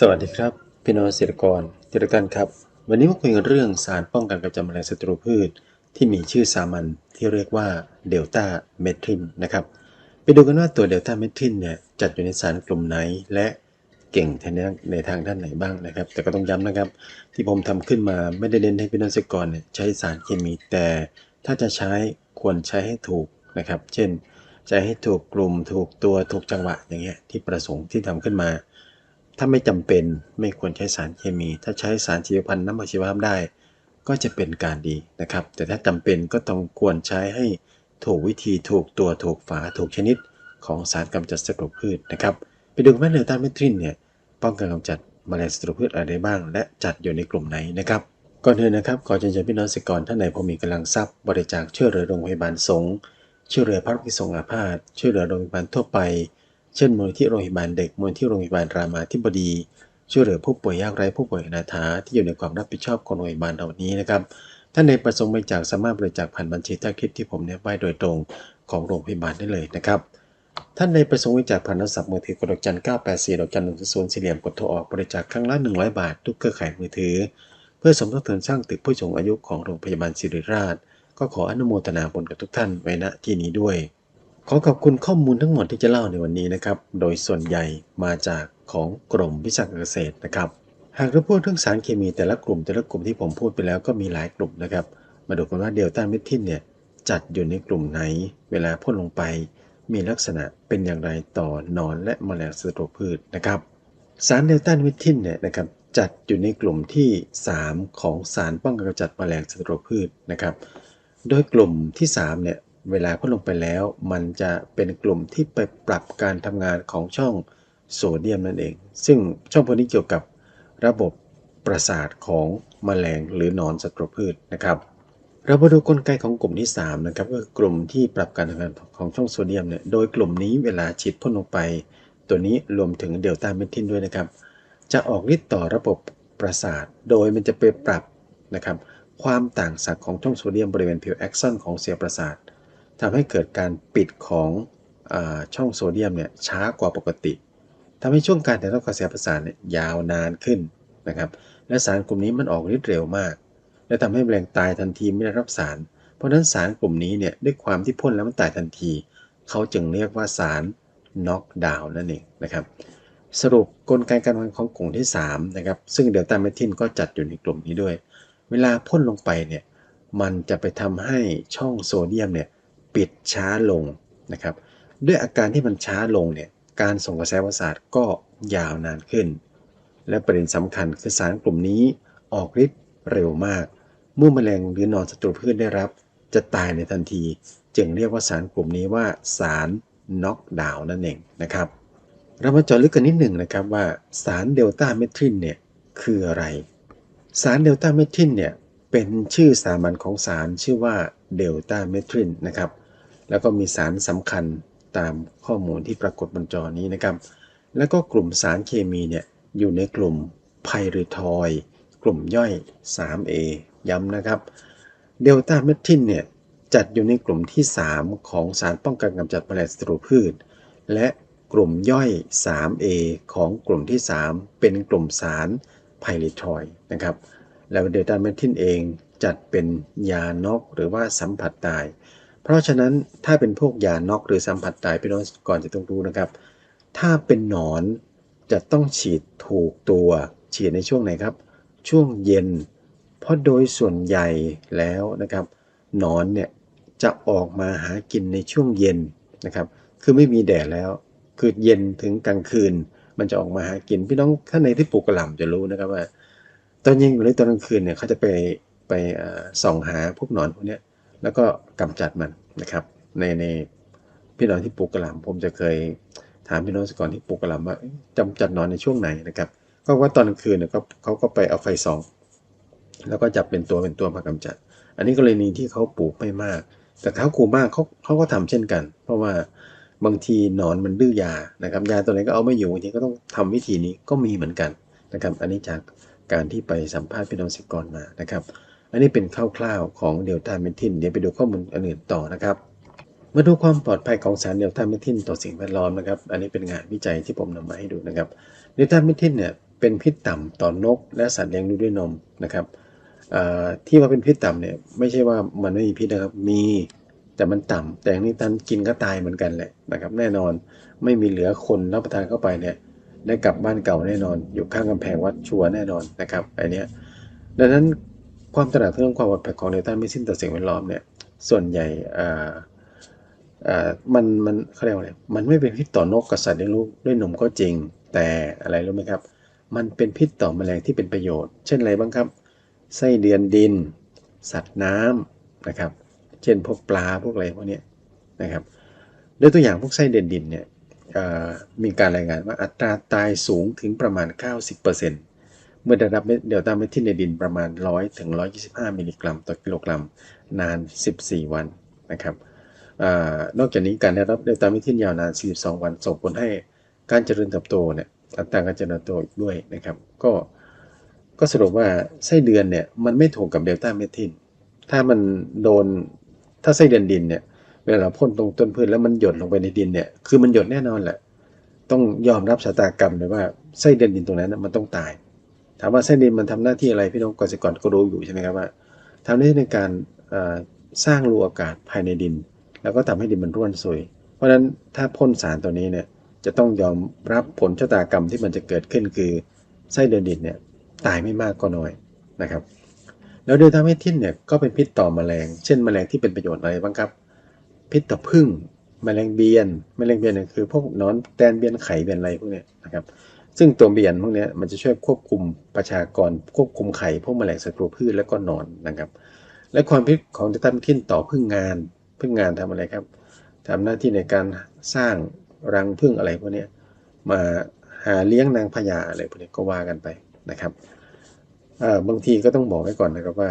สวัสดีครับ พี่น้องเกษตรกรที่รักกันครับ วันนี้มาคุยกันเรื่องสารป้องกันกำจัดแมลงศัตรูพืช ที่มีชื่อสามัญที่เรียกว่าเดลต้าเมทรินนะครับ ไปดูกันว่าตัวเดลต้าเมทรินเนี่ยจัดอยู่ในสารกลุ่มไหนและเก่งในในทางด้านไหนบ้างนะครับ แต่ก็ต้องย้ำนะครับ ที่ผมทำขึ้นมาไม่ได้เน้นให้พี่น้องเกษตรกรเนี่ยใช้สารเคมีแต่ ถ้าจะใช้ควรใช้ให้ถูกนะครับ เช่นใช้ให้ถูกกลุ่มถูกตัวถูกจังหวะอย่างเงี้ยที่ประสงค์ที่ทำขึ้นมา ถ้าไม่จำเป็นไม่ควรใช้สารเคมี ถ้าใช้สารชีวพันธุ์น้ำมันชีวภาพได้ ก็จะเป็นการดีนะครับ แต่ถ้าจำเป็นก็ต้องควรใช้ให้ถูกวิธีถูกตัวถูกฝาถูกชนิดของสารกำจัดศัตรูพืชนะครับไปดูกันว่าเนต้าเมทรินเนี่ยป้องกันกำจัดแมลงศัตรูพืชอะไรได้บ้าง และจัดอยู่ในกลุ่มไหนนะครับก่อนอื่นนะครับขอเชิญชวนพี่น้องเกษตรกรท่านไหนพอมีกำลังทรัพย์บริจาคช่วยเหลือโรงพยาบาลสงฆ์ช่วยเหลือพระภิกษุสงฆ์อาพาธช่วยเหลือโรงพยาบาลทั่วไป เช่นมูลที่โรงพยาบาลเด็กมูลที่โรงพยาบาลรามาธิบดีช่วยเหลือผู้ป่วยยากไร้ผู้ป่วยอนาถาที่อยู่ในความรับผิดชอบของโรงพยาบาลเหล่านี้นะครับท่านในประสงค์บริจาคสามารถบริจาคผ่านบัญชีใต้คลิปที่ผมแนบไว้โดยตรงของโรงพยาบาลได้เลยนะครับ ท่านในประสงค์บริจาคผ่านโทรศัพท์มือถือกดดอกจัน984ดอกจัน1 0 0สี่เหลี่ยมกดโทรออกบริจาคครั้งละ100 บาท ทุกเครือข่ายมือถือ เพื่อสมทบทุนสร้างตึกผู้สูงอายุของโรงพยาบาลศิริราช ก็ขออนุโมทนาบุญกับทุกท่านไว้ณที่นี้ด้วย ขอขอบคุณข้อมูลทั้งหมดที่จะเล่าในวันนี้นะครับ โดยส่วนใหญ่มาจากของกรมวิชาการเกษตรนะครับ หากเราพูดเรื่องสารเคมีแต่ละกลุ่มแต่ละกลุ่มที่ผมพูดไปแล้วก็มีหลายกลุ่มนะครับ มาดูกันว่าเดลต้าเมทินเนี่ยจัดอยู่ในกลุ่มไหน เวลาพ่นลงไป มีลักษณะเป็นอย่างไรต่อนอนและแมลงศัตรูพืชนะครับ สารเดลต้าเมทินเนี่ยนะครับจัดอยู่ในกลุ่มที่ 3 ของสารป้องกันกำจัดแมลงศัตรูพืชนะครับ โดยกลุ่มที่3เนี่ย เวลาพ่นลงไปแล้ว มันจะเป็นกลุ่มที่ไปปรับการทำงานของช่องโซเดียมนั่นเอง ซึ่งช่องพวกนี้เกี่ยวกับระบบประสาทของแมลงหรือหนอนศัตรูพืชนะครับ เรามาดูกลไกของกลุ่มที่3นะครับก็คือกลุ่มที่ปรับการทำงานของช่องโซเดียมเนี่ยโดยกลุ่มนี้เวลาฉีดพ่นลงไป ตัวนี้รวมถึงเดลต้าเมทินด้วยนะครับ จะออกฤทธิ์ต่อระบบประสาท โดยมันจะไปปรับนะครับความต่างศักย์ของช่องโซเดียมบริเวณผิวแอ็กซอนของเซลล์ประสาท ทำให้เกิดการปิดของอช่องโซเดียมเนี่ยช้ากว่าปกติทำให้ช่วงการถ่ายทอดกระแสประสาทเนี่ยยาวนานขึ้นนะครับ และสารกลุ่มนี้มันออกฤทธิ์เร็วมาก และทำให้แมลงตายทันทีไม่ได้รับสาร เพราะฉะนั้นสารกลุ่มนี้เนี่ยด้วยความที่พ่นแล้วมันตายทันที เขาจึงเรียกว่าสารน็อกดาวน์นั่นเองนะครับ สรุปกลไกการทำงานของกลุ่มที่3นะครับ ซึ่งเดลต้าเมทินก็จัดอยู่ในกลุ่มนี้ด้วย เวลาพ่นลงไปเนี่ย มันจะไปทำให้ช่องโซเดียมเนี่ย ปิดช้าลงนะครับ ด้วยอาการที่มันช้าลงเนี่ยการส่งกระแสประสาทก็ยาวนานขึ้น และประเด็นสำคัญคือสารกลุ่มนี้ออกฤทธิ์เร็วมาก เมื่อแมลงหรือนอนศัตรูพืชได้รับ จะตายในทันที จึงเรียกว่าสารกลุ่มนี้ว่าสารน็อกดาวน์นั่นเองนะครับ เรามาเจาะลึกกันนิดหนึ่งนะครับว่าสารเดลต้าเมทรินเนี่ยคืออะไร สารเดลต้าเมทรินเนี่ยเป็นชื่อสามัญของสารชื่อว่าเดลต้าเมทรินนะครับ แล้วก็มีสารสำคัญตามข้อมูลที่ปรากฏบนจอนี้นะครับ แล้วก็กลุ่มสารเคมีเนี่ยอยู่ในกลุ่มไพริทอยด์กลุ่มย่อย 3A ย้ำนะครับ เดลต้าเมทินเนี่ยจัดอยู่ในกลุ่มที่ 3 ของสารป้องกันกำจัดแมลงศัตรูพืช และกลุ่มย่อย 3A ของกลุ่มที่ 3 เป็นกลุ่มสารไพริทอยด์นะครับ แล้วเดลต้าเมทินเองจัดเป็นยานอกหรือว่าสัมผัสตาย เพราะฉะนั้นถ้าเป็นพวกยานอกหรือสัมผัสตายพี่น้องก่อนจะต้องรู้นะครับ ถ้าเป็นหนอนจะต้องฉีดถูกตัวฉีดในช่วงไหนครับ ช่วงเย็น เพราะโดยส่วนใหญ่แล้วนะครับหนอนเนี่ยจะออกมาหากินในช่วงเย็นนะครับ คือไม่มีแดดแล้ว คือเย็นถึงกลางคืน มันจะออกมาหากิน พี่น้องท่านในที่ปลูกกระหล่ำจะรู้นะครับว่า ตอนเย็นหรือตอนกลางคืนเนี่ยเขาจะไปไปส่องหาพวกหนอนพวกนี้ แล้วก็กำจัดมันนะครับ ในในพี่น้องที่ปลูกกระหล่ำผมจะเคยถามพี่น้องสกรที่ปลูกกระหล่ำว่าจำจัดนอนในช่วงไหนนะครับ ก็ว่าตอนกลางคืนเนี่ยเขาเขาก็ไปเอาไฟสองแล้วก็จับเป็นตัวเป็นตัวมากำจัด อันนี้กรณีที่เขาปลูกไม่มาก แต่เขาคูมากเขาเขาก็ทำเช่นกัน เพราะว่าบางทีหนอนมันดื้อยานะครับยาตัวไหนก็เอาไม่อยู่บางทีก็ต้องทำวิธีนี้ก็มีเหมือนกันนะครับ อันนี้จากการที่ไปสัมภาษณ์พี่น้องเกกรมานะครับ อันนี้เป็นคร่าวๆของเดลต้าเมทินเดี๋ยวไปดูข้อมูลอันอื่นต่อนะครับมาดูความปลอดภัยของสารเดลต้าเมทินต่อสิ่งแวดล้อมนะครับ อันนี้เป็นงานวิจัยที่ผมนำมาให้ดูนะครับเดลต้าเมทินเนี่ยเป็นพิษต่ำต่อนก และสัตว์เลี้ยงดูด้วยนมนะครับที่ว่าเป็นพิษต่ำเนี่ยไม่ใช่ว่ามันไม่มีพิษนะครับมีแต่มันต่ำแต่งนี้ท่านกินก็ตายเหมือนกันแหละนะครับ แน่นอนไม่มีเหลือคนรับประทานเข้าไปเนี่ยได้กลับบ้านเก่าแน่นอน อยู่ข้างกำแพงวัดชัวแน่นอนนะครับอันเนี้ยดังนั้น ความตระหนักเรื่องความปลอดภัยของเดลต้าไม่สิ้นต่อสิ่งแวดล้อมเนี่ย ส่วนใหญ่อ่าอ่ามันมันเขาเรียกว่าอะไรมันไม่เป็นพิษต่อนกกับสัตว์เลี้ยงลูกด้วยนมก็จริง แต่อะไรรู้ไหมครับ มันเป็นพิษต่อแมลงที่เป็นประโยชน์ เช่นอะไรบ้างครับไส้เดือนดิน สัตว์น้ำนะครับ เช่นพวกปลาพวกอะไรพวกนี้นะครับโดยตัวอย่างพวกไส้เดือนดินเนี่ยมีการรายงานว่าอัตราตายสูงถึงประมาณ 90% เมื่อได้รับเดลต้าเมทิลในดินประมาณ 100ถึง125 มิลลิกรัม ต่อกิโลกรัมนาน 14 วันนะครับอนอกจากนี้การได้รับเดลต้าเมทิลยาวนาน 42 วันส่งผลให้การเจริญเติบโตเนี่ยอัตราการเจริญเติบโตอีกด้วยนะครับ ก็ก็สรุปว่าไส้เดือนเนี่ยมันไม่ถูกกับเดลต้าเมทิลถ้ามันโดนถ้าไส้เดือนดินเนี่ยเวลาเราพ่นตรงต้นพืชแล้วมันหยดลงไปในดินเนี่ยคือมันหยดแน่นอนแหละ ต้องยอมรับชะตากรรมเลยว่าไส้เดือนดินตรงนั้นนะมันต้องตาย ถามว่าไส้เดือนมันทำหน้าที่อะไรพี่น้องเกษตรกรก็รู้อยู่ใช่ไหมครับว่าทำหน้าที่ในการสร้างรูอากาศภายในดิน แล้วก็ทำให้ดินมันร่วนซุย เพราะฉะนั้นถ้าพ่นสารตัวนี้เนี่ยจะต้องยอมรับผลชะตากรรมที่มันจะเกิดขึ้นคือไส้เดือนดินเนี่ยตายไม่มากก็น้อยนะครับ แล้วเดลต้าเมทินเนี่ยก็เป็นพิษต่อแมลง เช่นแมลงที่เป็นประโยชน์อะไรบ้างครับ พิษต่อผึ้งแมลงเบียนแมลงเบียนเนี่ยคือพวกนอนแตนเบียนไข่เบียนอะไรพวกเนี้ยนะครับ ซึ่งตัวเบียนพวกนี้มันจะช่วยควบคุมประชากร ควบคุมไข่พวกแมลงศัตรูพืชและก็นอนนะครับ และความพิษของเดลต้าเมทินต่อพึ่งงานพึ่งงานทำอะไรครับทำหน้าที่ในการสร้างรังพึ่งอะไรพวกนี้มาหาเลี้ยงนางพญาอะไรพวกนี้ก็ว่ากันไปนะครับบางทีก็ต้องบอกไว้ก่อนนะครับว่า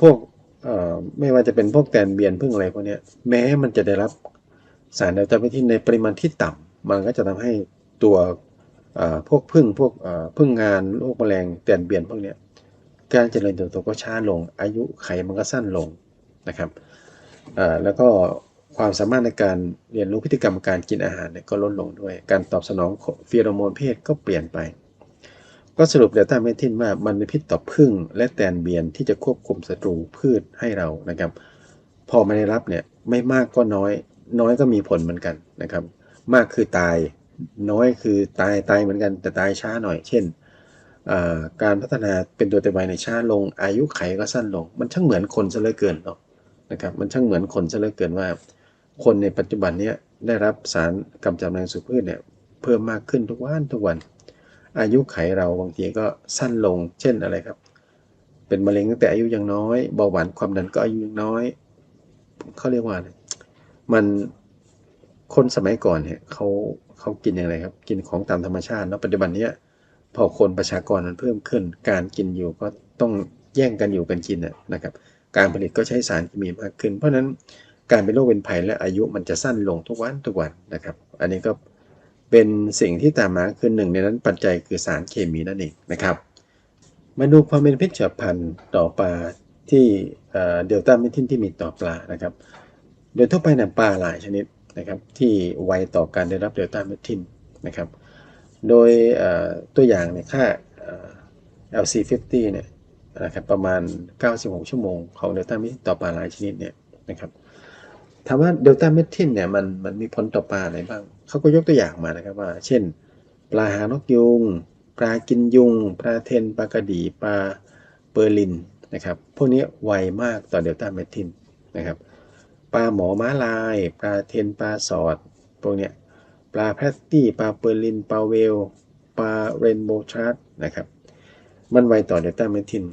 พวกไม่ว่าจะเป็นพวกแตนเบียนพึ่งอะไรพวกนี้แม้มันจะได้รับสารเดลต้าเมทินในปริมาณที่ต่ำมันก็จะทำให้ ตัวพวกพึ่งพวกพึ่งงานโรคแมลงแตนเบียนพวกเนี้ยการเจริญเติบโตก็ช้าลง อายุไขมันก็สั้นลงนะครับแล้วก็ความสามารถในการเรียนรู้พฤติกรรมการกินอาหารเนี่ยก็ลดลงด้วย การตอบสนองของฟีโรโมนเพศก็เปลี่ยนไป ก็สรุปเดลต้าเมทินว่ามันเป็นพิษต่อพึ่งและแตนเบียนที่จะควบคุมศัตรูพืชให้เรานะครับ พอไม่ได้รับเนี่ยไม่มากก็น้อย น้อยก็มีผลเหมือนกันนะครับ มากคือตาย น้อยคือตายตายเหมือนกันแต่ตายช้าหน่อย เช่น การพัฒนาเป็นตัวเต็มวัยในช้าลง อายุไขก็สั้นลง มันช่างเหมือนคนซะเหลือเกินเนาะนะครับมันช่างเหมือนคนซะเหลือเกินว่า คนในปัจจุบันเนี้ยได้รับสารกำจัดแมลงสู่พืชเนี่ยเพิ่มมากขึ้นทุกวันทุกวัน อายุไขเราบางทีก็สั้นลง เช่นอะไรครับ เป็นมะเร็งตั้งแต่อายุยังน้อยเบาหวานความดันก็อายุยังน้อยเขาเรียกว่ามันคนสมัยก่อนเนี่ยเขา เขากินอย่างไรครับ กินของตามธรรมชาติเนาะปัจจุบันเนี้ยพอคนประชากรมันเพิ่มขึ้น การกินอยู่ก็ต้องแย่งกันอยู่กันกินนะครับ การผลิตก็ใช้สารเคมีมากขึ้น เพราะฉะนั้นการเป็นโรคเป็นภัยและอายุมันจะสั้นลงทุกวันทุกวันนะครับ อันนี้ก็เป็นสิ่งที่ตามมาคือหนึ่งในนั้นปัจจัยคือสารเคมีนั่นเองนะครับมาดูความเป็นพิษเฉียบพลันต่อปลาที่เดลต้าเมทินที่มีต่อปลานะครับ โดยทั่วไปเนี่ยปลาหลายชนิด นะครับที่ไวต่อการได้รับเดลต้าเมทินนะครับ โดยตัวอย่างเนี่ยค่า LC50 เนี่ยนะครับประมาณ 96 ชั่วโมงของเดลต้าเมทินต่อปลาหลายชนิดเนี่ยนะครับถามว่าเดลต้าเมทินเนี่ยมันมันมีผลต่อปลาอะไรบ้าง เขาก็ยกตัวอย่างมานะครับว่า เช่น ปลาหางนกยุง ปลากินยุง ปลาเทน ปลากระดีปลาเปอร์ลินนะครับ พวกนี้ไวมากต่อเดลต้าเมทินนะครับ ปลาหมอม้าลาย ปลาเทนปลาสอดพวกเนี้ยปลาแพตตี้ปลาเปอร์ลินปลาเวลปลาเรนโบว์ชาร์ดนะครับ มันไวต่อเดลต้าเมทิน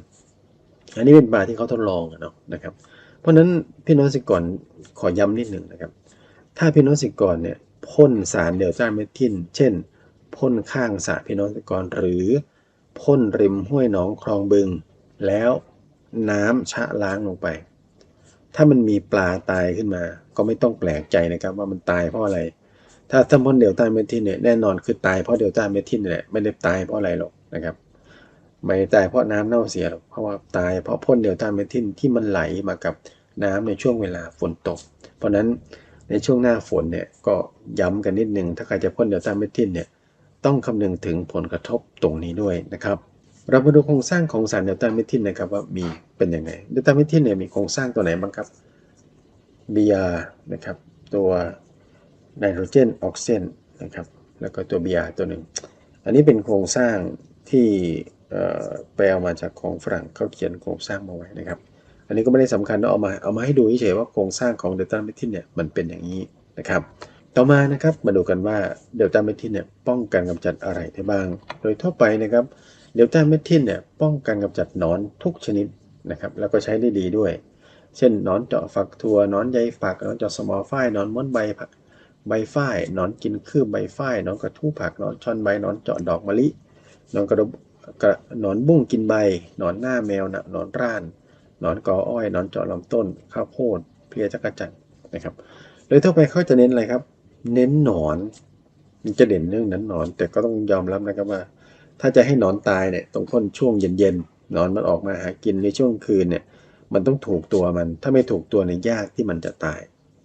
อันนี้เป็นปลาที่เขาทดลองอะเนาะนะครับ เพราะฉะนั้นพี่น้องสิกรขอย้ำนิดหนึ่งนะครับ ถ้าพี่น้องสิกรเนี่ยพ่นสารเดลต้าเมทินเช่นพ่นข้างสระพี่น้องสิกรหรือพ่นริมห้วยหนองคลองบึง แล้วน้ำชะล้างลงไป ถ้ามันมีปลาตายขึ้นมา ก็ไม่ต้องแปลกใจนะครับว่ามันตายเพราะอะไร ถ้าถ้าพ่นเดลต้าเมทินเนี่ยแน่นอนคือตายเพราะเดลต้าเมทินนี่แหละไม่ได้ตายเพราะอะไรหรอกนะครับไม่ได้ตายเพราะน้ำเน่าเสียหรอกเพราะว่าตายเพราะพ่นเดลต้าเมทินที่มันไหลมากับน้ำในช่วงเวลาฝนตก เพราะฉะนั้นในช่วงหน้าฝนเนี่ยก็ย้ำกันนิดนึงถ้าใครจะพ่นเดลต้าเมทินเนี่ยต้องคำนึงถึงผลกระทบตรงนี้ด้วยนะครับ เรามาดูโครงสร้างของสารเดลต้าเมทิลนะครับว่ามีเป็นยังไงเดลต้าเมทิลเนี่ยมีโครงสร้างตัวไหนบ้างครับ Br นะครับตัวไนโตรเจนออกซิเจนนะครับแล้วก็ตัว Br ตัวหนึ่ง อันนี้เป็นโครงสร้างที่ไปเอามาจากของฝรั่งเขาเขียนโครงสร้างมาไว้นะครับ อันนี้ก็ไม่ได้สำคัญนะเอามาเอามาให้ดูเฉยๆว่าโครงสร้างของเดลต้าเมทิลเนี่ยมันเป็นอย่างนี้นะครับ ต่อมานะครับมาดูกันว่าเดลต้าเมทิลเนี่ยป้องกันกำจัดอะไรได้บ้าง โดยทั่วไปนะครับ เดลต้าเมทิลเนี่ยป้องกันกำจัดหนอนทุกชนิดนะครับแล้วก็ใช้ได้ดีด้วย เช่นหนอนเจาะฝักถั่วนอนใยฝักหนอนเจาะสมอฝ้ายหนอนม้วนใบผักใบฝ้ายหนอนกินคืบใบฝ้ายหนอนกระทู้ผักหนอนช่อนใบหนอนเจาะดอกมะลิหนอนกระดบกระหนอนบุ้งกินใบหนอนหน้าแมวนะหนอนร่านหนอนกออ้อยหนอนเจาะลำต้น ข้าวโพดเพลียจักรจันทร์นะครับโดยทั่วไปเขาจะเน้นอะไรครับ เน้นหนอนมันจะเด่นเรื่องนั้นหนอน แต่ก็ต้องยอมรับนะครับว่า ถ้าจะให้หนอนตายเนี่ยต้องพ่นช่วงเย็นๆนอนมันออกมาหากินในช่วงคืนเนี่ยมันต้องถูกตัวมัน ถ้าไม่ถูกตัวเนี่ยยากที่มันจะตาย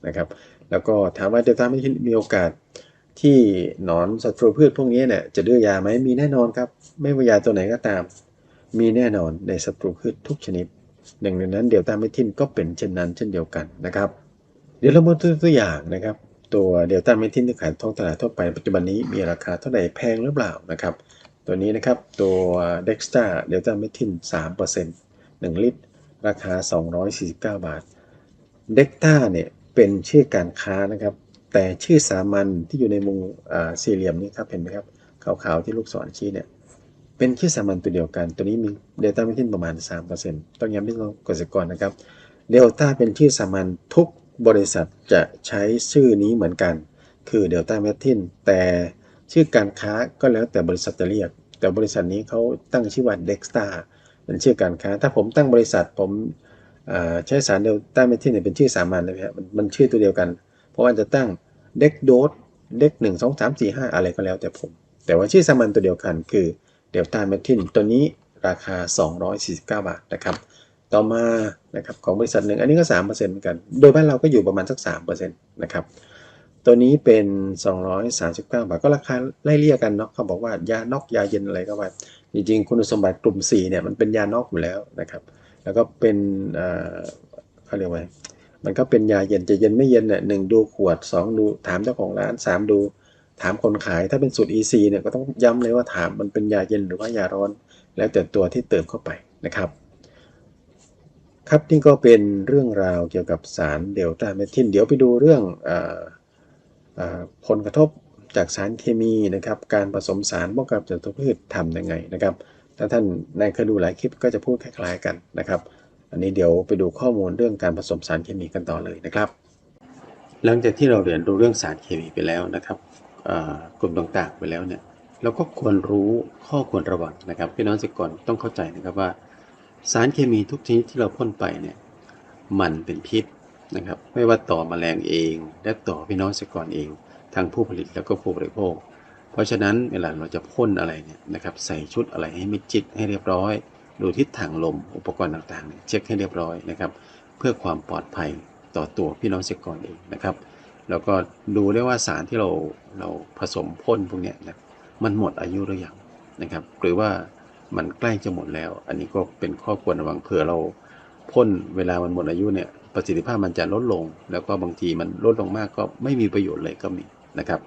นะครับ แล้วก็ถามว่าเดลต้าไม่มีโอกาสที่หนอนศัตรูพืชพวกนี้เนี่ยจะดื้อยาไหมมีแน่นอนครับ ไม่ว่ายาตัวไหนก็ตาม มีแน่นอนในศัตรูพืชทุกชนิดหนึ่งในนั้นเดลต้าเมทินก็เป็นเช่นนั้นเช่นเดียวกันนะครับ เดี๋ยวเรามาดูตัวอย่างนะครับ ตัวเดลต้าเมทินที่ขายท้องตลาดทั่วไปปัจจุบันนี้มีราคาเท่าไหร่แพงหรือเปล่านะครับ ตัวนี้นะครับ ตัว Dexta Delta m e t h i n 3% 1 ลิตร ราคา 249 บาทเด็กต้าเนี่ยเป็นชื่อการค้านะครับ แต่ชื่อสามัญที่อยู่ในมุมสี่เหลี่ยมนี้ครับ เห็นไหมครับ ขาวๆ ที่ลูกศรชี้เนี่ย เป็นชื่อสามัญตัวเดียวกัน ตัวนี้มีเดลต้าเมทินประมาณ 3%ต้องย้ำที่เรากดสกรนะครับเดลต้าเป็นชื่อสามัญทุกบริษัทจะใช้ชื่อนี้เหมือนกัน คือเดลต้าเมทินแต่ ชื่อการค้าก็แล้วแต่บริษัทจะเรียก แต่บริษัทนี้เขาตั้งชื่อว่าเด็กต้าเป็นชื่อการค้า ถ้าผมตั้งบริษัทผมใช้สารเดลต้าเมทิลเนี่ยเป็นชื่อสามัญเลยครับมันมันชื่อตัวเดียวกัน เพราะว่าจะตั้งเด็กโดสเด็กหนึ่งสองสามสี่ห้าอะไรก็แล้วแต่ผม แต่ว่าชื่อสามัญตัวเดียวกันคือเดลต้าเมทิลตัวนี้ราคา 249 บาทนะครับ ต่อมานะครับของบริษัทหนึ่งอันนี้ก็3%เหมือนกัน โดยบ้านเราก็อยู่ประมาณสัก3%นะครับ ตัวนี้เป็น 239 บาท ก็ราคาไล่เลี่ยกันเนาะเขาบอกว่ายานอกยาเย็นอะไรก็ว่าจริงๆ คุณสมบัติกลุ่ม 4 เนี่ยมันเป็นยานอกอยู่แล้วนะครับ แล้วก็เป็นเอ่อเขาเรียกว่ามันก็เป็นยาเย็นจะเย็นไม่เย็นเนี่ยหนึ่งดูขวด 2 ดูถามเจ้าของร้าน 3 ดูถามคนขายถ้าเป็นสูตร EC เนี่ยก็ต้องย้ำเลยว่าถามมันเป็นยาเย็นหรือว่ายาร้อน แล้วแต่ตัวที่เติมเข้าไปนะครับครับนี่ก็เป็นเรื่องราวเกี่ยวกับสารเดลต้าเมทิลเดี๋ยวไปดูเรื่องออเออ ผลกระทบจากสารเคมีนะครับ การผสมสารป้องกันศัตรูพืชทำยังไงนะครับ ถ้าท่านในเคยดูหลายคลิปก็จะพูดคล้ายๆกันนะครับ อันนี้เดี๋ยวไปดูข้อมูลเรื่องการผสมสารเคมีกันต่อเลยนะครับ หลังจากที่เราเรียนรู้เรื่องสารเคมีไปแล้วนะครับกลุ่มต่างๆไปแล้วเนี่ย เราก็ควรรู้ข้อควรระวังนะครับพี่น้องสิกรต้องเข้าใจนะครับว่า สารเคมีทุกชนิดที่เราพ่นไปเนี่ย มันเป็นพิษ นะครับ ไม่ว่าต่อแมลงเอง และต่อพี่น้องเกษตรกรเองทั้งผู้ผลิตแล้วก็ผู้บริโภค เพราะฉะนั้นเวลาเราจะพ่นอะไรเนี่ยนะครับ ใส่ชุดอะไรให้มิดชิดให้เรียบร้อย ดูทิศทางลมอุปกรณ์ต่างๆเนี่ยเช็คให้เรียบร้อยนะครับ เพื่อความปลอดภัยต่อตัวพี่น้องเกษตรกรเองนะครับ แล้วก็ดูได้ว่าสารที่เราเราผสมพ่นพวกเนี้ยนะมันหมดอายุหรือยังนะครับ หรือว่ามันใกล้จะหมดแล้ว อันนี้ก็เป็นข้อควรระวังเผื่อเราพ่นเวลามันหมดอายุเนี่ย ประสิทธิภาพมันจะลดลง แล้วก็บางทีมันลดลงมากก็ไม่มีประโยชน์เลยก็มีนะครับ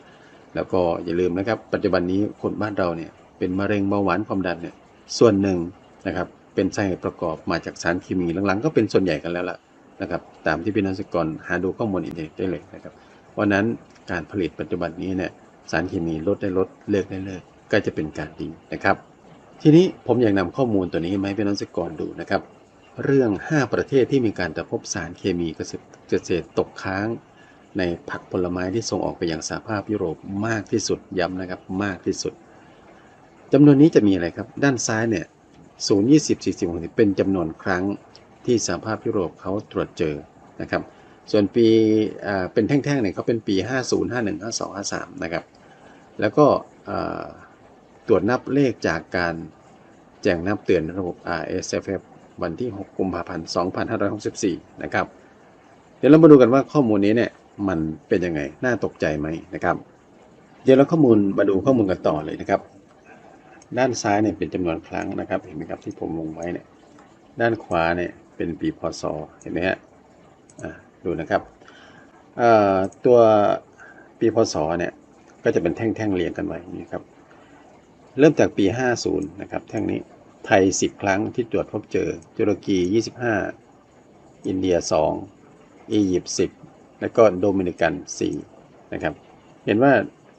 แล้วก็อย่าลืมนะครับ ปัจจุบันนี้คนบ้านเราเนี่ยเป็นมะเร็งเบาหวานความดันเนี่ยส่วนหนึ่งนะครับเป็นสาเหตุประกอบมาจากสารเคมีหลังๆ ก็เป็นส่วนใหญ่กันแล้วล่ะนะครับตามที่พี่นักศึกษาหาดูข้อมูลอินเทอร์เน็ตได้เลยนะครับเพราะนั้นการผลิตปัจจุบันนี้เนี่ยสารเคมีลดได้ลดเลิกได้เลิกก็จะเป็นการดีนะครับ ทีนี้ผมอยากนำข้อมูลตัวนี้มาให้พี่น้องเกษตรกรดูนะครับ เรื่อง 5 ประเทศที่มีการตรวจพบสารเคมีเกษตรเกษตรตกค้าง ในผักผลไม้ที่ส่งออกไปยังสหภาพยุโรปมากที่สุดย้ำนะครับมากที่สุดจำนวนนี้จะมีอะไรครับ ด้านซ้ายเนี่ย0 20 40 60เป็นจำนวนครั้งที่สหภาพยุโรปเขาตรวจเจอนะครับ ส่วนปีอ่าเป็นแท่งๆเนี่ยเขาเป็นปี 50 51 52 53 นะครับ แล้วก็อ่าตรวจนับเลขจากการแจ้งนับเตือนระบบ RSFF วันที่ 6 กุมภาพันธ์ 2564 นะครับ เดี๋ยวเรามาดูกันว่าข้อมูลนี้เนี่ยมันเป็นยังไง น่าตกใจไหมนะครับ เดี๋ยวเราข้อมูลมาดูข้อมูลกันต่อเลยนะครับ ด้านซ้ายเนี่ยเป็นจำนวนครั้งนะครับ เห็นไหมครับที่ผมลงไว้เนี่ย ด้านขวาเนี่ยเป็นปีพศ เห็นไหมฮะอะดูนะครับอ่อตัวปีพศเนี่ยก็จะเป็นแท่งๆเรียงกันไว้นี่ครับ เริ่มจากปี 50 นะครับ แท่งนี้ ไทย 10 ครั้งที่ตรวจพบเจอ ตุรกี 25 อินเดีย 2 อียิปต์ 10 แล้วก็โดมินิกัน 4 นะครับ เห็นว่า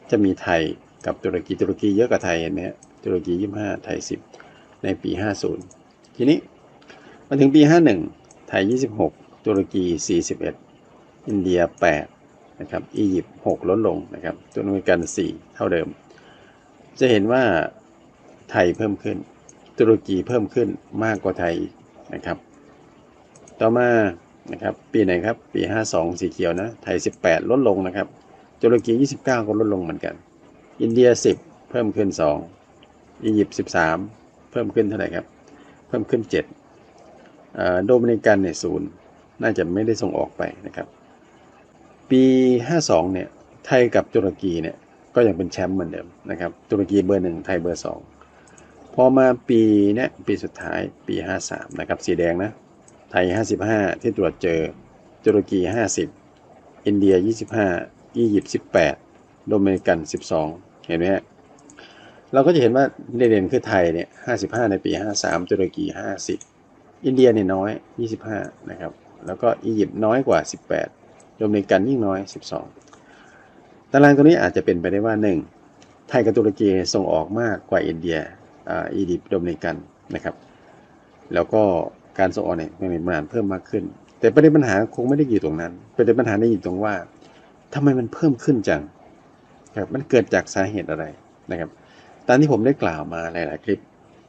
จะมีไทยกับตุรกี ตุรกีเยอะกว่าไทยเห็นไหมตุรกี 25 ไทย 10 ในปี 50 ทีนี้มาถึงปี 51 ไทย 26 ตุรกี 41 อินเดีย 8 นะครับ อียิปต์ 6 ลดลงนะครับโดมินิกัน 4 เท่าเดิม จะเห็นว่าไทยเพิ่มขึ้น ตุรกีเพิ่มขึ้นมากกว่าไทยนะครับ ต่อมานะครับปีไหนครับปี 52 สีเขียวนะ ไทย 18 ลดลงนะครับ ตุรกี 29 ก็ลดลงเหมือนกัน อินเดีย 10 เพิ่มขึ้น 2 อียิปต์ 13 เพิ่มขึ้นเท่าไหร่ครับ เพิ่มขึ้น7อ่าโดมินิกันเนี่ยศูนย์น่าจะไม่ได้ส่งออกไปนะครับ ปี 52 เนี่ย ไทยกับตุรกีเนี่ยก็ยังเป็นแชมป์เหมือนเดิมนะครับ ตุรกีเบอร์หนึ่งไทยเบอร์สอง พอมาปีนี้ปีสุดท้ายปี 53 นะครับ สีแดงนะ ไทย 55 ที่ตรวจเจอ ตุรกี 50 อินเดีย 25 อียิปต์ 18 โดมินิกัน 12 เห็นไหมฮะเราก็จะเห็นว่าเด่นๆคือไทยเนี่ย 55 ในปี 53 ตุรกี 50 อินเดียเนี่ยน้อย 25 นะครับ แล้วก็อียิปต์น้อยกว่า 18 โดมินิกันยิ่งน้อย 12 ตารางตัวนี้อาจจะเป็นไปได้ว่า 1. ไทยกับตุรกีส่งออกมากกว่าอินเดีย อ่าอียิปต์โดมินิกันนะครับ แล้วก็การส่งออกเนี่ยมีปริมาณเพิ่มมากขึ้น แต่ประเด็นปัญหาคงไม่ได้อยู่ตรงนั้นประเด็นปัญหาได้อยู่ตรงว่าทำไมมันเพิ่มขึ้นจังครับมันเกิดจากสาเหตุอะไรนะครับ ตามที่ผมได้กล่าวมาหลาย ๆ คลิป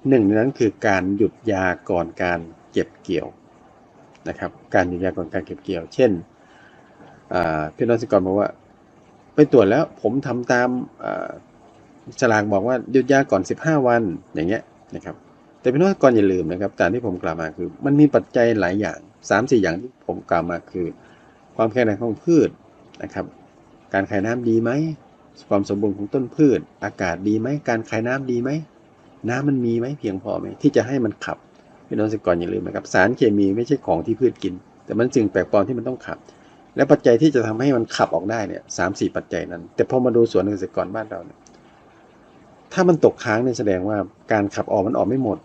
หนึ่งในนั้นคือการหยุดยาก่อนการเก็บเกี่ยวนะครับ การหยุดยาก่อนการเก็บเกี่ยว เช่นอ่าพี่น้องสิกรบอกว่า ไปตรวจแล้วผมทำตามอ่า ฉลากบอกว่าหยุดยาก่อน 15 วันอย่างเงี้ยนะครับ แต่พี่น้องก่อนอย่าลืมนะครับตามที่ผมกล่าวมาคือ มันมีปัจจัยหลายอย่าง3ามสี่อย่างที่ผมกล่าวมาคือ ความแข็งแรงของพืชนะครับ การขายน้ำดีไหมความสมบูรณ์ของต้นพืช อากาศดีไหมการขายน้ำดีไหมน้ำมันมีไหมเพียงพอไหมที่จะให้มันขับพี่น้องเกษตรกรอย่าลืมนะครับสารเคมีไม่ใช่ของที่พืชกิน แต่มันสิ่งแปลกปลอมที่มันต้องขับ และปัจจัยที่จะทำให้มันขับออกได้เนี่ยสามสี่ปัจจัยนั้น แต่พอมาดูสวนเกษตรกรบ้านเราเนี่ย ถ้ามันตกค้างเนี่ยแสดงว่าการขับออกมันออกไม่หมด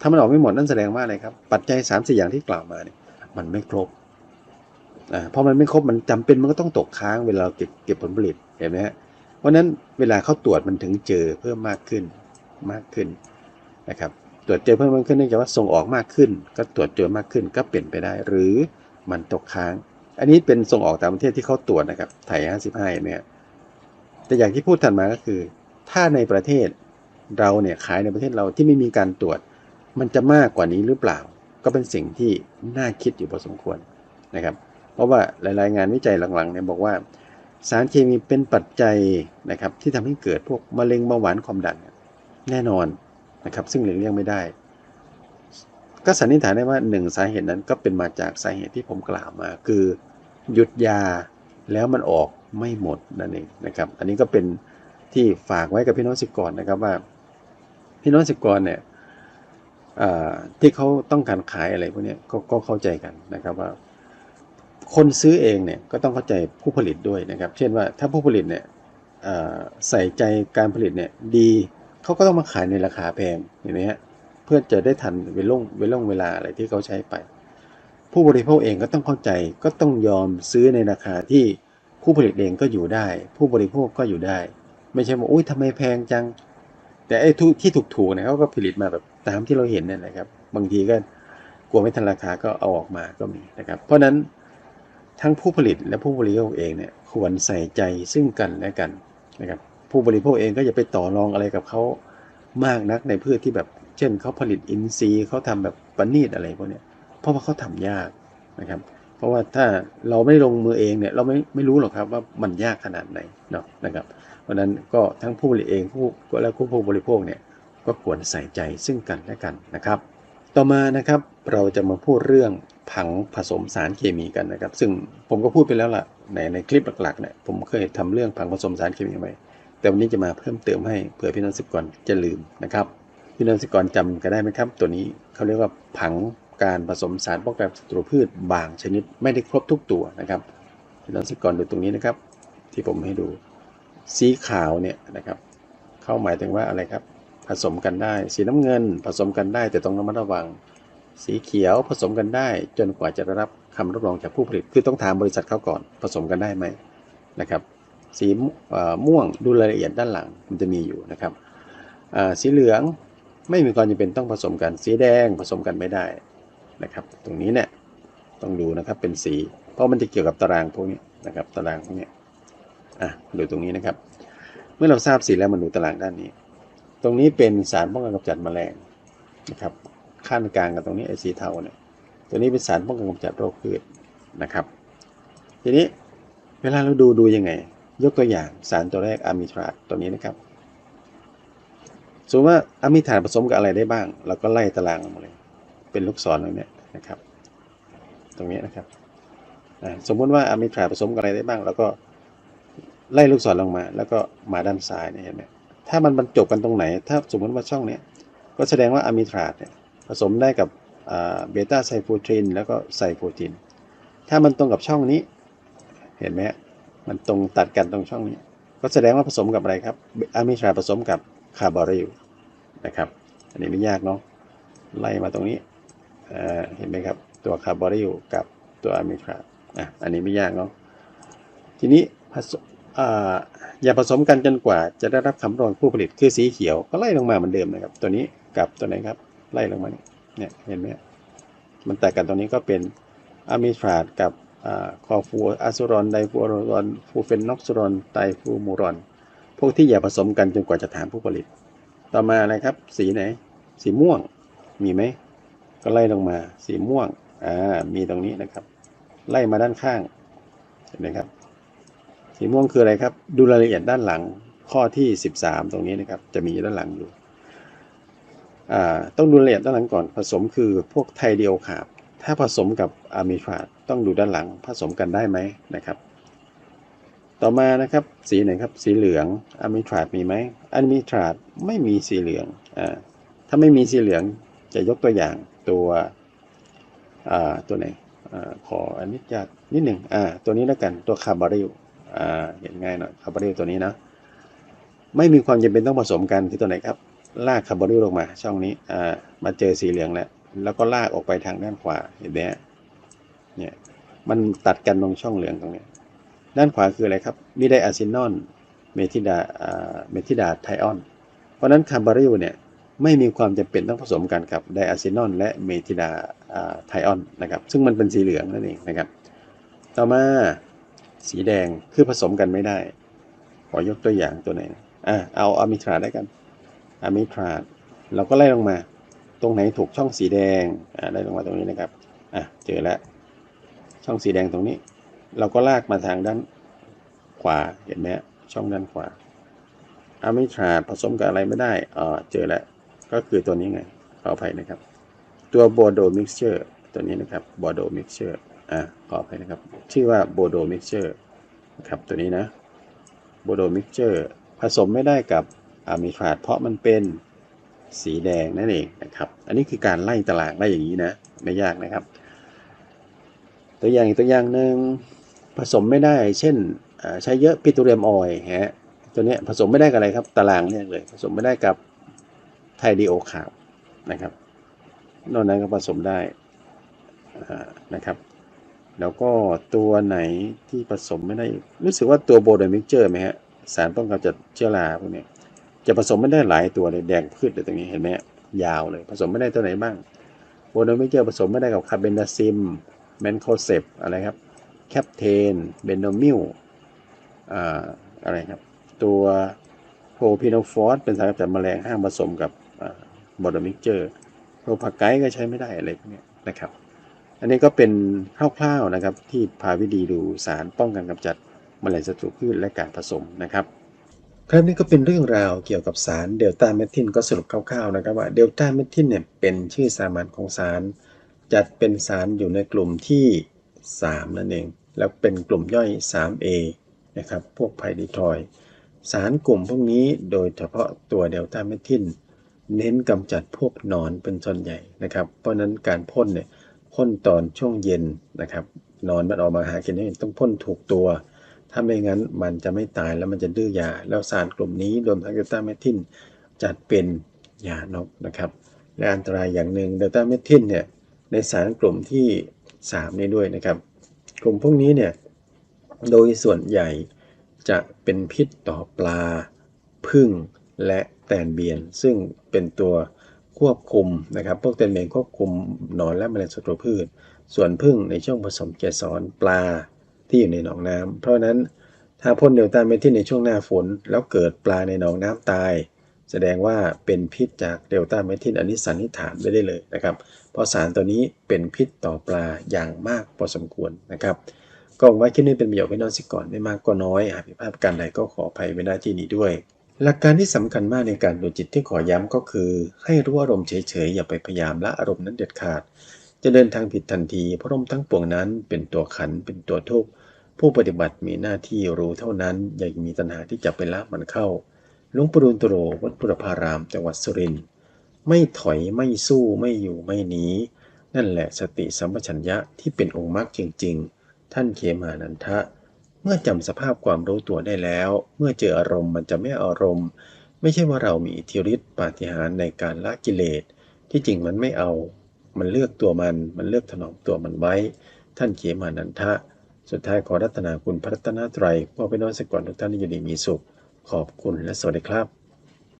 ถ้ามันออกไม่หมดนั่นแสดงว่าอะไรครับ ปัจจัย3ามสี่อย่างที่กล่าวมาเนี่ยมันไม่ครบอ่าพอมันไม่ครบมันจำเป็นมันก็ต้องตกค้างเวลาเก็บเก็บผลผลิตเห็นไหมฮะเพราะนั้นเวลาเขาตรวจมันถึงเจอเพิ่มมากขึ้นมากขึ้นนะครับตรวจเจอเพิ่มมากขึ้นเนื่องจากว่าส่งออกมากขึ้น ก็ตรวจเจอมากขึ้นก็เปลี่ยนไปได้ หรือมันตกค้าง อันนี้เป็นส่งออกต่างประเทศที่เขาตรวจนะครับไทย55เห็นไหมฮะแต่อย่างที่พูดถัดมาก็คือ ถ้าในประเทศเราเนี่ยขายในประเทศเราที่ไม่มีการตรวจ มันจะมากกว่านี้หรือเปล่า ก็เป็นสิ่งที่น่าคิดอยู่พอสมควรนะครับ เพราะว่าหลาย ๆ งานวิจัยหลัง ๆ เนี่ยบอกว่า สารเคมีเป็นปัจจัยนะครับที่ทำให้เกิดพวกมะเร็งเบาหวานความดันแน่นอนนะครับ ซึ่งหลีกเลี่ยงไม่ได้ ก็สันนิษฐานได้ว่าหนึ่งสาเหตุนั้นก็เป็นมาจากสาเหตุที่ผมกล่าวมา คือหยุดยาแล้วมันออกไม่หมดนั่นเองนะครับ อันนี้ก็เป็น ที่ฝากไว้กับพี่น้องสิกรนะครับว่า พี่น้องสิกรเนี่ยที่เขาต้องการขายอะไรพวกนี้ก็ก็เข้าใจกันนะครับว่า คนซื้อเองเนี่ยก็ต้องเข้าใจผู้ผลิตด้วยนะครับ เช่นว่าถ้าผู้ผลิตเนี่ยใส่ใจการผลิตเนี่ยดีเขาก็ต้องมาขายในราคาแพงเห็นไหมฮะเพื่อจะได้ทันเวลงเวลงเวลาอะไรที่เขาใช้ไป ผู้บริโภคเองก็ต้องเข้าใจก็ต้องยอมซื้อในราคาที่ผู้ผลิตเองก็อยู่ได้ ผู้บริโภคก็อยู่ได้ ไม่ใช่ว่าอุ้ยทำไมแพงจัง แต่ไอ้ทุที่ถูกๆเนี่ยเขาก็ผลิตมาแบบตามที่เราเห็นนี่ยนะครับ บางทีก็กลัวไม่ทันราคาก็เอาออกมาก็มีนะครับ เพราะฉะนั้นทั้งผู้ผลิตและผู้บริโภคเองเนี่ยควรใส่ใจซึ่งกันและกันนะครับ ผู้บริโภคเองก็อย่าไปต่อรองอะไรกับเขามากนักในพืชที่แบบ เช่นเขาผลิตอินทรีย์เขาทำแบบประณีตอะไรพวกเนี้ยเพราะว่าเขาทำยากนะครับ เพราะว่าถ้าเราไม่ลงมือเองเนี่ยเราไม่ไม่รู้หรอกครับว่ามันยากขนาดไหนเนาะนะครับ ราะนั้นก็ทั้งผู้ผลิตเองผู้และผู้บริโภคเนี่ยก็ควรใส่ใจซึ่งกันและกันนะครับ ต่อมานะครับเราจะมาพูดเรื่องผังผสมสารเคมีกันนะครับ ซึ่งผมก็พูดไปแล้วล่ะในในคลิปหลักๆเนี่ยผมเคยทำเรื่องผังผสมสารเคมีไว้แต่วันนี้จะมาเพิ่มเติมให้เผื่อพี่น้องสิบกรจะลืมนะครับพี่น้องสิบกรจำกันได้ไหมครับ ตัวนี้เขาเรียกว่าผังการผสมสารป้องกันศัตรูพืชบางชนิดไม่ได้ครบทุกตัวนะครับพี่น้องสิบกรดูตรงนี้นะครับ ที่ผมให้ดู สีขาวเนี่ยนะครับ เข้าหมายถึงว่าอะไรครับ ผสมกันได้ สีน้ำเงินผสมกันได้ แต่ต้องระมัดระวัง สีเขียวผสมกันได้ จนกว่าจะได้รับคำรับรองจากผู้ผลิต คือต้องถามบริษัทเขาก่อน ผสมกันได้ไหมนะครับ สีม่วงดูรายละเอียดด้านหลังมันจะมีอยู่นะครับสีเหลืองไม่มีความจำเป็นต้องผสมกัน สีแดงผสมกันไม่ได้นะครับ ตรงนี้เนี่ยต้องดูนะครับเป็นสี เพราะมันจะเกี่ยวกับตารางพวกนี้นะครับ ตารางพวกนี้ อะดูตรงนี้นะครับ เมื่อเราทราบสีแล้วมาดูตารางด้านนี้ ตรงนี้เป็นสารป้องกันกำจัดแมลงนะครับขั้นกลางกับตรงนี้ไอสีเทาเนี่ยตัวนี้เป็นสารป้องกันกำจัดโรคพืชนะครับ ทีนี้เวลาเราดูดูยังไง ยกตัวอย่างสารตัวแรกอะมิทราตตัวนี้นะครับสมมติว่าอะมิทราตผสมกับอะไรได้บ้าง เราก็ไล่ตารางลงมาเลย เป็นลูกศรตรงนี้นะครับ ตรงนี้นะครับสมมติว่าอะมิทราตผสมกับอะไรได้บ้างเราก็ ไล่ลูกศรลงมา แล้วก็มาด้านซ้ายเนี่ยเห็นไหมถ้ามันบรรจบกันตรงไหน ถ้าสมมติว่าช่องนี้ก็แสดงว่าอะมิทราตเนี่ยผสมได้กับเบต้าไซโฟทินแล้วก็ไซโฟทิน ถ้ามันตรงกับช่องนี้ เห็นไหมมันตรงตัดกันตรงช่องนี้ ก็แสดงว่าผสมกับอะไรครับอะมิทราผสมกับคาร์บอริลนะครับ อันนี้ไม่ยากเนาะไล่มาตรงนี้เห็นไหมครับ ตัวคาร์บอริลกับตัวอะมิทราอะอันนี้ไม่ยากเนาะทีนี้ผสม อย่าผสมกันจนกว่าจะได้รับคำร้องผู้ผลิตคือสีเขียวก็ไล่ลงมาเหมือนเดิมนะครับ ตัวนี้กับตัวไหนครับไล่ลงมาเนี่ยเห็นไหมมันแตกกันตรงนี้ก็เป็นอะมิทราตกับคอฟูอะซูรอนไดฟูอรอนฟูเฟนนอกซูรอนไตฟูมูรอน พวกที่อย่าผสมกันจนกว่าจะถามผู้ผลิต ต่อมาอะไรครับ สีไหน สีม่วงมีไหมก็ไล่ลงมาสีม่วงอ่ามีตรงนี้นะครับ ไล่มาด้านข้างเห็นไหมครับ สีม่วงคืออะไรครับ ดูรายละเอียดด้านหลังข้อที่ 13 ตรงนี้นะครับ จะมีด้านหลังอยู่ ต้องดูละเอียดด้านหลังก่อน ผสมคือพวกไทเดียวขาบ ถ้าผสมกับอะมิทราตต้องดูด้านหลัง ผสมกันได้ไหมนะครับ ต่อมานะครับ สีไหนครับ สีเหลืองอะมิทราตมีไหมอะมิทราตไม่มีสีเหลืองอ่าถ้าไม่มีสีเหลืองจะยกตัวอย่างตัวอ่าตัวไหนอ่าขออันนี้จะนิดหนึ่งอ่าตัวนี้แล้วกันตัวคาร์บาริลอ่า เห็นง่ายหน่อยคาร์บาริลตัวนี้นะไม่มีความจำเป็นต้องผสมกันคือตัวไหนครับ ลากคาร์บอนิลลงมา ช่องนี้มาเจอสีเหลืองแล้ว แล้วก็ลากออกไปทางด้านขวาเห็นไหมเนี่ยมันตัดกันตรงช่องเหลืองตรงนี้ ด้านขวาคืออะไรครับมีไดอะซินอนเมทิดาเมทิดาไทออน เพราะนั้นคาร์บอริลเนี่ยไม่มีความจำเป็นต้องผสมกันกับไดอะซินอนและเมทิดาไทออนนะครับ ซึ่งมันเป็นสีเหลืองนั่นเองนะครับ ต่อมา สีแดงคือผสมกันไม่ได้ ขอยกตัวอย่างตัวไหนอ่าเอาอะมิทราได้กันอะมิทราเราก็ไล่ลงมา ตรงไหนถูกช่องสีแดงอ่าไล่ลงมาตรงนี้นะครับอะเจอแล้วช่องสีแดงตรงนี้ เราก็ลากมาทางด้านขวาเห็นไหมช่องด้านขวาอะมิทราผสมกับอะไรไม่ได้อ่าเจอแล้วก็คือตัวนี้ไงขออภัยนะครับ ตัวโบโดมิกเจอร์ตัวนี้นะครับโบโดมิกเจอร์ อ่าขออภัยนะครับ ชื่อว่าโบโดมิกเจอร์นะครับตัวนี้นะโบโดมิกเจอร์ผสมไม่ได้กับอะมิทราตเพราะมันเป็นสีแดงนั่นเองนะครับ อันนี้คือการไล่ตารางได้อย่างนี้นะ ไม่ยากนะครับ ตัวอย่างอีกตัวอย่างหนึ่งผสมไม่ได้ เช่นใช้เยอะปิโตรเลียมออยฮะตัวนี้ผสมไม่ได้กับอะไรครับ ตารางเนี่ยเลย ผสมไม่ได้กับไทดีโอขาวนะครับ นอกนั้นก็ผสมได้นะครับ แล้วก็ตัวไหนที่ผสมไม่ได้ รู้สึกว่าตัวโบโดมิกเจอร์ไหมฮะ สารป้องกันจัดเชื้อราพวกนี้จะผสมไม่ได้หลายตัวเลยแดงพืชเลยตรงนี้เห็นไหมยาวเลย ผสมไม่ได้ตัวไหนบ้างโบโดมิกเจอร์ผสมไม่ได้กับคาร์เบนดาซิมแมนโคเซปอะไรครับแคปเทนเบนโนมิลอะไรครับ ตัวโพพิโนฟอสเป็นสารกำจัดแมลงห้ามผสมกับโบโดมิกเจอร์โพพาไกก็ใช้ไม่ได้อะไรพวกนี้นะครับ อันนี้ก็เป็นคร่าวๆนะครับ ที่พาวิธีดูสารป้องกันกำจัดแมลงศัตรูพืชและการผสมนะครับ ครับนี่ก็เป็นเรื่องราวเกี่ยวกับสารเดลต้าเมทินก็สรุปคร่าวๆนะครับว่าเดลต้าเมทินเนี่ยเป็นชื่อสามัญของสาร จัดเป็นสารอยู่ในกลุ่มที่ 3 นั่นเอง แล้วเป็นกลุ่มย่อย 3A นะครับพวกไพริทอย สารกลุ่มพวกนี้โดยเฉพาะตัวเดลต้าเมทิลเน้นกำจัดพวกหนอนเป็นส่วนใหญ่นะครับ เพราะนั้นการพ่นเนี่ย พ่นตอนช่วงเย็นนะครับ นอนมันออกมาหากินนี่ต้องพ่นถูกตัว ถ้าไม่งั้นมันจะไม่ตายแล้วมันจะดื้อยา แล้วสารกลุ่มนี้รวมทั้งเดลต้าเมทิลจัดเป็นยานกนะครับ และอันตรายอย่างหนึ่งเดลต้าเมทิลเนี่ยในสารกลุ่มที่ 3 นี้ด้วยนะครับ กลุ่มพวกนี้เนี่ยโดยส่วนใหญ่จะเป็นพิษต่อปลาพึ่งและแตนเบียน ซึ่งเป็นตัว ควบคุมนะครับ พวกแตนเบียนควบคุมหนอนและแมลงศัตรูพืช ส่วนพึ่งในช่วงผสมเกสรปลาที่อยู่ในหนองน้ำเพราะฉะนั้นถ้าพ่นเดลต้าเมทิลในช่วงหน้าฝน แล้วเกิดปลาในหนองน้ำตาย แสดงว่าเป็นพิษจากเดลต้าเมทิลอันนี้สันนิษฐานไว้ได้เลยนะครับ เพราะสารตัวนี้เป็นพิษต่อปลาอย่างมากพอสมควรนะครับก็หวังว่าคลิปนี้เป็นประโยชน์ไม่น้อยสิก่อนไม่มากก็น้อยหากผิดพลาดประการใดก็ขออภัยไว้ณที่นี้ด้วย หลักการที่สำคัญมากในการดูจิตที่ขอย้ำก็คือ ให้รู้อารมณ์เฉยๆ อย่าไปพยายามละอารมณ์นั้นเด็ดขาด จะเดินทางผิดทันทีเพราะอารมณ์ทั้งปวงนั้นเป็นตัวขันเป็นตัวทุกข์ผู้ปฏิบัติมีหน้าที่รู้เท่านั้น อย่ามีตัณหาที่จะไปละมันเข้าหลวงปู่ดูลตโรวัดพุทธพารามจังหวัดสุรินทร์ไม่ถอยไม่สู้ไม่อยู่ไม่หนีนั่นแหละสติสัมปชัญญะที่เป็นองค์มรรคจริง ๆ ท่านเขมานันทะ เมื่อจำสภาพความรู้ตัวได้แล้ว เมื่อเจออารมณ์มันจะไม่อารมณ์ ไม่ใช่ว่าเรามีอิทธิฤทธิปาฏิหาริย์ในการละกิเลส ที่จริงมันไม่เอา มันเลือกตัวมัน มันเลือกถนอมตัวมันไว้ ท่านเขมานันทะ สุดท้ายขอรัตนาคุณพระรัตนตรัยพ่อไปนอนสักก่อนทุกท่านที่อยู่ดีมีสุข ขอบคุณและสวัสดีครับ